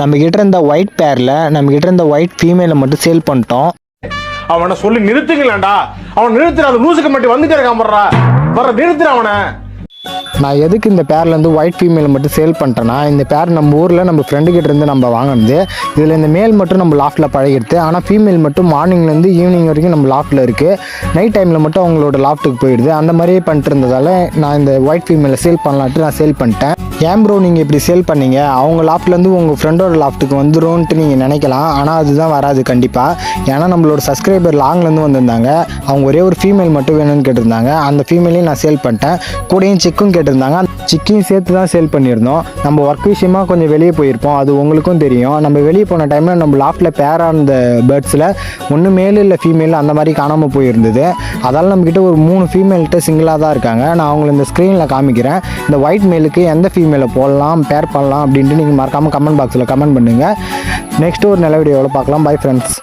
நம்ம கிட்ட இருந்த ஒயிட் பேரில் நம்ம கிட்ட இருந்த ஒயிட் ஃபீமேலை மட்டும் சேல் பண்ணிட்டோம். அவனை சொல்லி நிறுத்துங்களேன்டா. அவன் நிறுத்துற அந்த லூசுக்கு மட்டும் வந்துட்டே இருக்கான் வர்ற நிறுத்துற அவனை. நான் எதுக்கு இந்த பேர்லேருந்து ஒயிட் ஃபீமேல் மட்டும் சேல் பண்ணிட்டேன்னா இந்த பேர் நம்ம ஊரில் நம்ம ஃப்ரெண்டு கிட்ட இருந்து நம்ம வாங்கினது இதில் இந்த மேல் மட்டும் நம்ம லாஃப்ட்டில் பழகிடுது ஆனால் ஃபீமேல் மட்டும் மார்னிங்லேருந்து ஈவினிங் வரைக்கும் நம்ம லாஃப்ட்டில் இருக்குது நைட் டைமில் மட்டும் அவங்களோட லாஃப்ட்டுக்கு போயிடுது. அந்த மாதிரியே பண்ணிட்டு இருந்ததால் நான் இந்த ஒயிட் ஃபீமேலை சேல் பண்ணலான்ட்டு நான் சேல் பண்ணிட்டேன். ஏன் ப்ரோ நீங்கள் இப்படி சேல் பண்ணீங்க? அவங்க லாஃப்ட்லேருந்து உங்கள் ஃப்ரெண்டோட லாஃப்ட்டுக்கு வந்துடும்ன்ட்டு நீங்கள் நினைக்கலாம். ஆனால் அதுதான் வராது கண்டிப்பாக ஏன்னா நம்மளோட சப்ஸ்கிரைபர் லாங்லேருந்து வந்திருந்தாங்க. அவங்க ஒரே ஒரு ஃபீமேல் மட்டும் வேணும்னு கேட்டிருந்தாங்க. அந்த ஃபீமேலையும் நான் சேல் பண்ணிட்டேன். கூடயும் சிக்கும் கேட்டிருந்தாங்க. அந்த சிக்கையும் சேர்த்து தான் சேல் பண்ணியிருந்தோம். நம்ம ஒர்க் விஷயமா கொஞ்சம் வெளியே போயிருப்போம். அது உங்களுக்கும் தெரியும். நம்ம வெளியே போன டைமில் நம்ம லாஃப்ட்டில் பேராக இருந்த பேர்ட்ஸில் ஒன்று மேல் இல்லை ஃபீமேல் அந்த மாதிரி காணாமல் போயிருந்தது. அதால் நம்மக்கிட்ட ஒரு மூணு ஃபீமேல்கிட்ட சிங்கிளாக தான் இருக்காங்க. நான் அவங்கள இந்த ஸ்க்ரீனில் காமிக்கிறேன். இந்த ஒயிட் மேலுக்கு எந்த மேலே போடலாம் பேர் பண்ணலாம் அப்படின்ட்டு நீங்கள் மறக்காமல் கமெண்ட் பாக்ஸில் கமெண்ட் பண்ணுங்கள் நெக்ஸ்ட் ஒரு நல்ல வீடியோவில் பார்க்கலாம். Bye friends